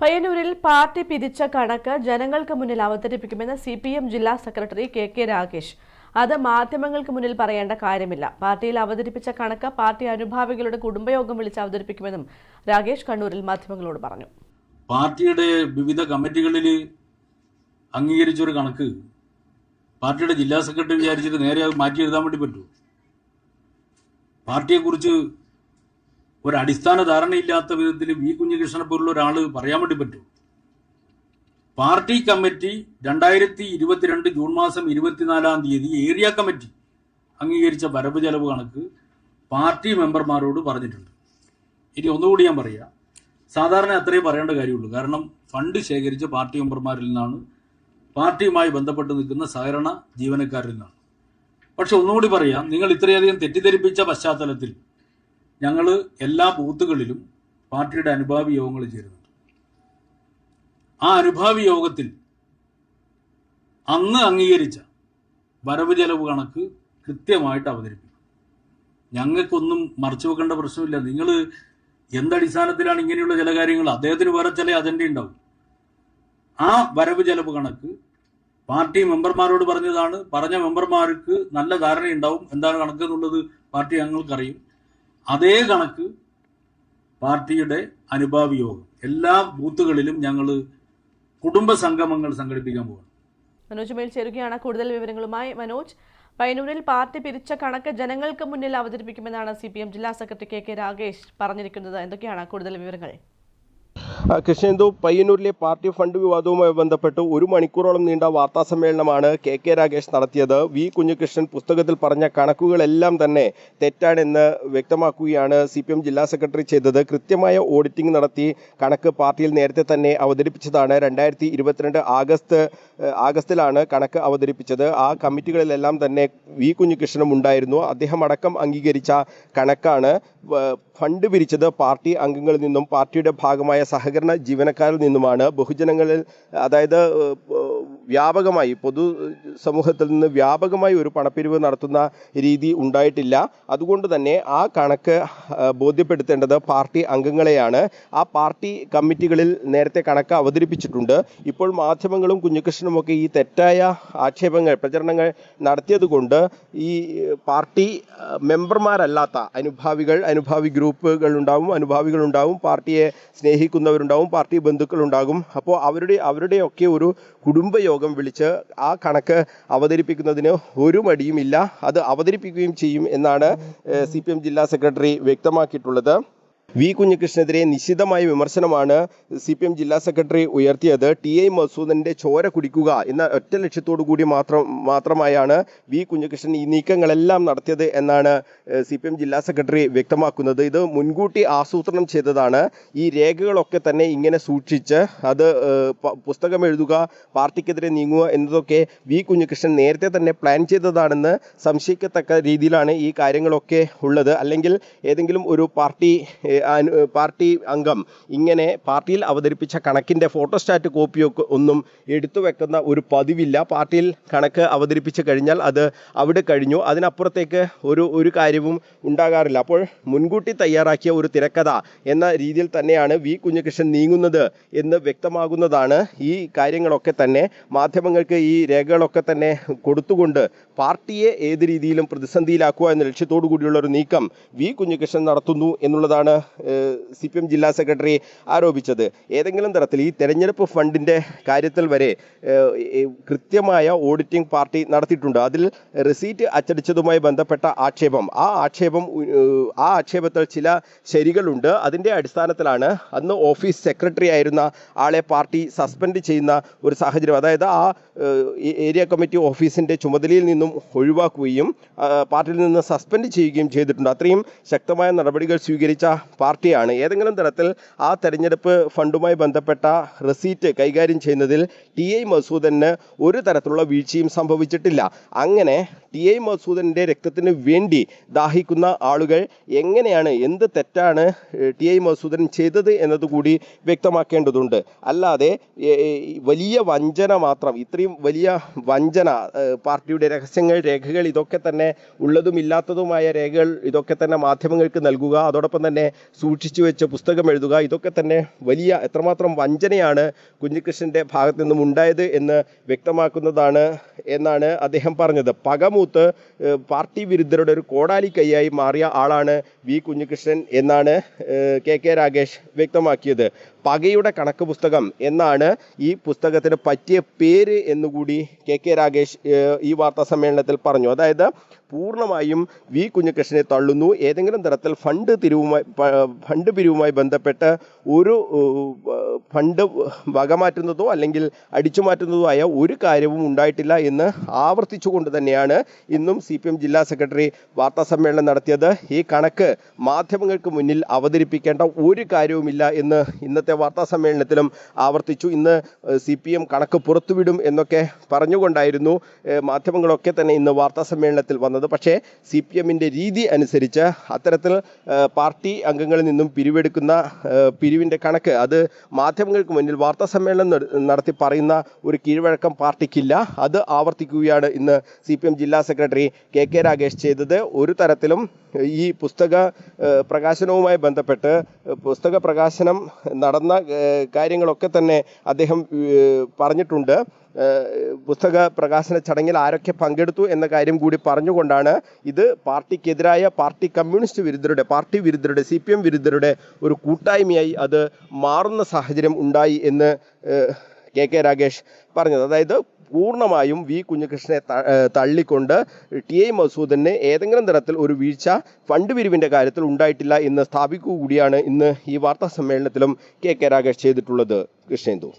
പയ്യന്നൂരിൽ പാർട്ടി പിരിച്ച കണക്ക് ജനങ്ങൾക്ക് മുന്നിൽ അവതരിപ്പിക്കുമെന്ന് സി പി എം ജില്ലാ സെക്രട്ടറി കെ കെ രാകേഷ്. അത് മാധ്യമങ്ങൾക്ക് മുന്നിൽ പറയേണ്ട കാര്യമില്ല. പാർട്ടിയിൽ അവതരിപ്പിച്ച കണക്ക് പാർട്ടി അനുഭാവികളുടെ കുടുംബയോഗം വിളിച്ച് അവതരിപ്പിക്കുമെന്നും രാകേഷ് കണ്ണൂരിൽ മാധ്യമങ്ങളോട് പറഞ്ഞു. പാർട്ടിയുടെ വിവിധ കമ്മിറ്റികളിൽ അംഗീകരിച്ചൊരു കണക്ക് പാർട്ടിയുടെ ജില്ലാ സെക്രട്ടറി വിചാരിച്ചിട്ട് നേരെ മാറ്റി എഴുതാൻ വേണ്ടി പറ്റൂ പാർട്ടിയെക്കുറിച്ച് ഒരു അടിസ്ഥാന ധാരണയില്ലാത്ത വിധത്തിൽ വി കുഞ്ഞികൃഷ്ണനെ പോലുള്ള ഒരാൾ പറയാൻ വേണ്ടി പറ്റും. പാർട്ടി കമ്മിറ്റി രണ്ടായിരത്തി ഇരുപത്തിരണ്ട് ജൂൺ മാസം ഇരുപത്തിനാലാം തീയതി ഏരിയ കമ്മിറ്റി അംഗീകരിച്ച വരവ് ചെലവ് കണക്ക് പാർട്ടി മെമ്പർമാരോട് പറഞ്ഞിട്ടുണ്ട്. ഇനി ഒന്നുകൂടി ഞാൻ പറയാം. സാധാരണ അത്രയും പറയേണ്ട കാര്യമുള്ളൂ. കാരണം ഫണ്ട് ശേഖരിച്ച പാർട്ടി മെമ്പർമാരിൽ നിന്നാണ് പാർട്ടിയുമായി ബന്ധപ്പെട്ട് നിൽക്കുന്ന സഹകരണ ജീവനക്കാരിൽ നിന്നാണ്. പക്ഷെ ഒന്നുകൂടി പറയാം. നിങ്ങൾ ഇത്രയധികം തെറ്റിദ്ധരിപ്പിച്ച പശ്ചാത്തലത്തിൽ ഞങ്ങൾ എല്ലാ ബൂത്തുകളിലും പാർട്ടിയുടെ അനുഭാവി യോഗങ്ങൾ ചേരുന്നുണ്ട്. ആ അനുഭാവി യോഗത്തിൽ അന്ന് അംഗീകരിച്ച വരവ് ചെലവ് കണക്ക് കൃത്യമായിട്ട് അവതരിപ്പിക്കും. ഞങ്ങൾക്കൊന്നും മറച്ചു വെക്കേണ്ട പ്രശ്നമില്ല. നിങ്ങൾ എന്തടിസ്ഥാനത്തിലാണ് ഇങ്ങനെയുള്ള ചില കാര്യങ്ങൾ? അദ്ദേഹത്തിന് വേറെ ചില അജണ്ട ഉണ്ടാവും. ആ വരവ് ചെലവ് കണക്ക് പാർട്ടി മെമ്പർമാരോട് പറഞ്ഞതാണ്. പറഞ്ഞ മെമ്പർമാർക്ക് നല്ല ധാരണയുണ്ടാവും. എന്താണ് കണക്ക് എന്നുള്ളത് പാർട്ടി ഞങ്ങൾക്കറിയും അതേ കണക്ക് പാർട്ടിയുടെ അനുഭാവി യോഗം എല്ലാ ബൂത്തുകളിലും ഞങ്ങൾ കുടുംബ സംഗമങ്ങൾ സംഘടിപ്പിക്കാൻ പോകും മനോജ് മേൽ ചേരുകയാണ് കൂടുതൽ വിവരങ്ങളുമായി മനോജ്. പയ്യന്നൂരിൽ പാർട്ടി പിരിച്ച കണക്ക് ജനങ്ങൾക്ക് മുന്നിൽ അവതരിപ്പിക്കുമെന്നാണ് സി ജില്ലാ സെക്രട്ടറി കെ കെ രാഗേഷ് പറഞ്ഞിരിക്കുന്നത്. എന്തൊക്കെയാണ് കൂടുതൽ വിവരങ്ങൾ? കൃഷ്ണേന്ദു പയ്യന്നൂരിലെ പാർട്ടി ഫണ്ട് വിവാദവുമായി ബന്ധപ്പെട്ട് ഒരു മണിക്കൂറോളം നീണ്ട വാർത്താ സമ്മേളനമാണ് കെ കെ രാഗേഷ് നടത്തിയത്. വി കുഞ്ഞുകൃഷ്ണൻ പുസ്തകത്തിൽ പറഞ്ഞ കണക്കുകളെല്ലാം തന്നെ തെറ്റാണെന്ന് വ്യക്തമാക്കുകയാണ് സി പി എം ജില്ലാ സെക്രട്ടറി ചെയ്തത്. കൃത്യമായ ഓഡിറ്റിംഗ് നടത്തി കണക്ക് പാർട്ടിയിൽ നേരത്തെ തന്നെ അവതരിപ്പിച്ചതാണ്. രണ്ടായിരത്തി ഇരുപത്തിരണ്ട് ആഗസ്റ്റ് ആഗസ്റ്റിലാണ് കണക്ക് അവതരിപ്പിച്ചത്. ആ കമ്മിറ്റികളിലെല്ലാം തന്നെ വി കുഞ്ഞികൃഷ്ണനും ഉണ്ടായിരുന്നു. അദ്ദേഹം അടക്കം അംഗീകരിച്ച കണക്കാണ്. ഫണ്ട് പിരിച്ചത് പാർട്ടി അംഗങ്ങളിൽ നിന്നും പാർട്ടിയുടെ ഭാഗമായ സഹകരണ ജീവനക്കാരിൽ നിന്നുമാണ് ബഹുജനങ്ങളിൽ അതായത് വ്യാപകമായി പൊതു സമൂഹത്തിൽ നിന്ന് വ്യാപകമായി ഒരു പണപ്പിരിവ് നടത്തുന്ന രീതി ഉണ്ടായിട്ടില്ല. അതുകൊണ്ട് തന്നെ ആ കണക്ക് ബോധ്യപ്പെടുത്തേണ്ടത് പാർട്ടി അംഗങ്ങളെയാണ്. ആ പാർട്ടി കമ്മിറ്റികളിൽ നേരത്തെ കണക്ക് അവതരിപ്പിച്ചിട്ടുണ്ട്. ഇപ്പോൾ മാധ്യമങ്ങളും കുഞ്ഞികൃഷ്ണനുമൊക്കെ ഈ തെറ്റായ ആക്ഷേപങ്ങൾ പ്രചരണങ്ങൾ നടത്തിയതുകൊണ്ട് ഈ പാർട്ടി മെമ്പർമാരല്ലാത്ത അനുഭാവികൾ അനുഭാവി ഗ്രൂപ്പുകൾ ഉണ്ടാവും അനുഭാവികൾ ഉണ്ടാവും പാർട്ടിയെ സ്നേഹിക്കുന്നവരുണ്ടാവും പാർട്ടി ബന്ധുക്കൾ ഉണ്ടാകും. അപ്പോൾ അവരുടെ അവരുടെയൊക്കെ ഒരു കുടുംബയോഗം വിളിച്ച് ആ കണക്ക് അവതരിപ്പിക്കുന്നതിന് ഒരു മടിയുമില്ല. അത് അവതരിപ്പിക്കുകയും ചെയ്യും എന്നാണ് സി ജില്ലാ സെക്രട്ടറി വ്യക്തമാക്കിയിട്ടുള്ളത്. വി കുഞ്ഞികൃഷ്ണനെതിരെ നിശിതമായ വിമർശനമാണ് സി പി എം ജില്ലാ സെക്രട്ടറി ഉയർത്തിയത്. ടി ഐ മസൂദിന്റെ ചോര കുടിക്കുക എന്ന ഒറ്റ ലക്ഷ്യത്തോടു കൂടി മാത്രം മാത്രമായാണ് വി കുഞ്ഞികൃഷ്ണൻ ഈ നീക്കങ്ങളെല്ലാം നടത്തിയത് എന്നാണ് സി പി എം ജില്ലാ സെക്രട്ടറി വ്യക്തമാക്കുന്നത്. ഇത് മുൻകൂട്ടി ആസൂത്രണം ചെയ്തതാണ്. ഈ രേഖകളൊക്കെ തന്നെ ഇങ്ങനെ സൂക്ഷിച്ച് അത് പുസ്തകം എഴുതുക പാർട്ടിക്കെതിരെ നീങ്ങുക എന്നതൊക്കെ വി കുഞ്ഞികൃഷ്ണൻ നേരത്തെ തന്നെ പ്ലാൻ ചെയ്തതാണെന്ന് സംശയിക്കത്തക്ക രീതിയിലാണ് ഈ കാര്യങ്ങളൊക്കെ ഉള്ളത്. അല്ലെങ്കിൽ ഏതെങ്കിലും ഒരു പാർട്ടി പാർട്ടി അംഗം ഇങ്ങനെ പാർട്ടിയിൽ അവതരിപ്പിച്ച കണക്കിന്റെ ഫോട്ടോസ്റ്റാറ്റ് കോപ്പിയൊക്കെ ഒന്നും എടുത്തു വെക്കുന്ന ഒരു പതിവില്ല. പാർട്ടിയിൽ കണക്ക് അവതരിപ്പിച്ച് കഴിഞ്ഞാൽ അത് അവിടെ കഴിഞ്ഞു. അതിനപ്പുറത്തേക്ക് ഒരു ഒരു കാര്യവും ഉണ്ടാകാറില്ല. അപ്പോൾ മുൻകൂട്ടി തയ്യാറാക്കിയ ഒരു തിരക്കഥ എന്ന രീതിയിൽ തന്നെയാണ് വി കുഞ്ഞികൃഷ്ണൻ നീങ്ങുന്നത് എന്ന് വ്യക്തമാകുന്നതാണ് ഈ കാര്യങ്ങളൊക്കെ തന്നെ. മാധ്യമങ്ങൾക്ക് ഈ രേഖകളൊക്കെ തന്നെ കൊടുത്തുകൊണ്ട് പാർട്ടിയെ ഏത് രീതിയിലും പ്രതിസന്ധിയിലാക്കുക എന്ന ലക്ഷ്യത്തോടു കൂടിയുള്ള ഒരു നീക്കം വി കുഞ്ഞികൃഷ്ണൻ നടത്തുന്നു എന്നുള്ളതാണ് സി പി എം ജില്ലാ സെക്രട്ടറി ആരോപിച്ചത്. ഏതെങ്കിലും തരത്തിൽ ഈ തെരഞ്ഞെടുപ്പ് ഫണ്ടിന്റെ കാര്യത്തിൽ വരെ കൃത്യമായ ഓഡിറ്റിംഗ് പാർട്ടി നടത്തിയിട്ടുണ്ട്. അതിൽ റിസീറ്റ് അച്ചടിച്ചതുമായി ബന്ധപ്പെട്ട ആക്ഷേപം. ആ ആക്ഷേപം ആ ആക്ഷേപത്തിൽ ചില ശരികളുണ്ട്. അതിന്റെ അടിസ്ഥാനത്തിലാണ് അന്ന് ഓഫീസ് സെക്രട്ടറി ആയിരുന്ന ആളെ പാർട്ടി സസ്പെൻഡ് ചെയ്യുന്ന ഒരു സാഹചര്യം. അതായത് ആ ഏരിയ കമ്മിറ്റി ഓഫീസിന്റെ ചുമതലയിൽ നിന്നും ഒഴിവാക്കുകയും പാർട്ടിയിൽ നിന്ന് സസ്പെൻഡ് ചെയ്യുകയും ചെയ്തിട്ടുണ്ട്. അത്രയും ശക്തമായ നടപടികൾ സ്വീകരിച്ച പാർട്ടിയാണ്. ഏതെങ്കിലും തരത്തിൽ ആ തെരഞ്ഞെടുപ്പ് ഫണ്ടുമായി ബന്ധപ്പെട്ട റെസീറ്റ് കൈകാര്യം ചെയ്യുന്നതിൽ ടി ഐ മസൂദന് ഒരു തരത്തിലുള്ള വീഴ്ചയും സംഭവിച്ചിട്ടില്ല. അങ്ങനെ ടി ഐ മസൂദന്റെ രക്തത്തിന് വേണ്ടി ദാഹിക്കുന്ന ആളുകൾ എങ്ങനെയാണ് എന്ത് തെറ്റാണ് ടി ഐ മസൂദൻ ചെയ്തത് എന്നതുകൂടി വ്യക്തമാക്കേണ്ടതുണ്ട്. അല്ലാതെ വലിയ വഞ്ചന മാത്രം ഇത്രയും വലിയ വഞ്ചന പാർട്ടിയുടെ രഹസ്യങ്ങൾ രേഖകൾ ഇതൊക്കെ തന്നെ ഉള്ളതും ഇല്ലാത്തതുമായ രേഖകൾ ഇതൊക്കെ തന്നെ മാധ്യമങ്ങൾക്ക് നൽകുക അതോടൊപ്പം തന്നെ സൂക്ഷിച്ചു വെച്ച് പുസ്തകം എഴുതുക. ഇതൊക്കെ തന്നെ വലിയ എത്രമാത്രം വഞ്ചനയാണ് കുഞ്ഞികൃഷ്ണന്റെ ഭാഗത്തു നിന്നും ഉണ്ടായത് എന്ന് വ്യക്തമാക്കുന്നതാണ് എന്നാണ് അദ്ദേഹം പറഞ്ഞത്. പകമൂത്ത് പാർട്ടി വിരുദ്ധരുടെ ഒരു കോടാലി കൈയായി മാറിയ ആളാണ് വി കുഞ്ഞികൃഷ്ണൻ എന്നാണ് കെ കെ രാഗേഷ് വ്യക്തമാക്കിയത്. പകയുടെ കണക്ക് പുസ്തകം എന്നാണ് ഈ പുസ്തകത്തിന് പറ്റിയ പേര് എന്നുകൂടി കെ കെ രാഗേഷ് ഈ വാർത്താ സമ്മേളനത്തിൽ പറഞ്ഞു. അതായത് പൂർണമായും വി കുഞ്ഞികൃഷ്ണനെ തള്ളുന്നു. ഏതെങ്കിലും തരത്തിൽ ഫണ്ട് തിരിവുമായി ഫണ്ട് പിരിവുമായി ബന്ധപ്പെട്ട് ഒരു ഫണ്ട് വകമാറ്റുന്നതോ അല്ലെങ്കിൽ അടിച്ചു മാറ്റുന്നതോ ആയ ഒരു കാര്യവും ഉണ്ടായിട്ടില്ല എന്ന് ആവർത്തിച്ചുകൊണ്ട് തന്നെയാണ് ഇന്നും സി പി എം ജില്ലാ സെക്രട്ടറി വാർത്താ സമ്മേളനം നടത്തിയത്. ഈ കണക്ക് മാധ്യമങ്ങൾക്ക് മുന്നിൽ അവതരിപ്പിക്കേണ്ട ഒരു കാര്യവുമില്ല എന്ന് ഇന്നത്തെ വാർത്താ സമ്മേളനത്തിലും ആവർത്തിച്ചു. ഇന്ന് സി പി എം കണക്ക് പുറത്തുവിടും എന്നൊക്കെ പറഞ്ഞുകൊണ്ടായിരുന്നു മാധ്യമങ്ങളൊക്കെ തന്നെ ഇന്ന് വാർത്താ സമ്മേളനത്തിൽ വന്നത്. പക്ഷേ സി പി എമ്മിന്റെ രീതി അനുസരിച്ച് അത്തരത്തിൽ പാർട്ടി അംഗങ്ങളിൽ നിന്നും പിരിവെടുക്കുന്ന പിരിവിന്റെ കണക്ക് അത് മാധ്യമങ്ങൾക്ക് മുന്നിൽ വാർത്താ സമ്മേളനം നടത്തി പറയുന്ന ഒരു കീഴ്വഴക്കം പാർട്ടിക്കില്ല. അത് ആവർത്തിക്കുകയാണ് ഇന്ന് സി പി എം ജില്ലാ സെക്രട്ടറി കെ കെ രാഗേഷ് ചെയ്തത് ഒരു തരത്തിലും ഈ പുസ്തക പ്രകാശനവുമായി ബന്ധപ്പെട്ട് പുസ്തക പ്രകാശനം നടന്ന കാര്യങ്ങളൊക്കെ തന്നെ അദ്ദേഹം പറഞ്ഞിട്ടുണ്ട്. പുസ്തക പ്രകാശന ചടങ്ങിൽ ആരൊക്കെ പങ്കെടുത്തു എന്ന കാര്യം കൂടി പറഞ്ഞുകൊണ്ടാണ് ഇത് പാർട്ടിക്കെതിരായ പാർട്ടി കമ്മ്യൂണിസ്റ്റ് വിരുദ്ധരുടെ പാർട്ടി വിരുദ്ധരുടെ സി പി എം വിരുദ്ധരുടെ ഒരു കൂട്ടായ്മയായി അത് മാറുന്ന സാഹചര്യം ഉണ്ടായി എന്ന് കെ കെ രാഗേഷ് പറഞ്ഞത്. അതായത് പൂർണമായും വി കുഞ്ഞികൃഷ്ണനെ തള്ളിക്കൊണ്ട് ടി ഐ മസൂദന് ഏതെങ്കിലും തരത്തിൽ ഒരു വീഴ്ച ഫണ്ട് പിരിവിന്റെ കാര്യത്തിൽ ഉണ്ടായിട്ടില്ല എന്ന് സ്ഥാപിക്കുക കൂടിയാണ് ഇന്ന് ഈ വാർത്താ സമ്മേളനത്തിലും കെ കെ രാകേഷ് ചെയ്തിട്ടുള്ളത്. കൃഷ്ണേന്ദു.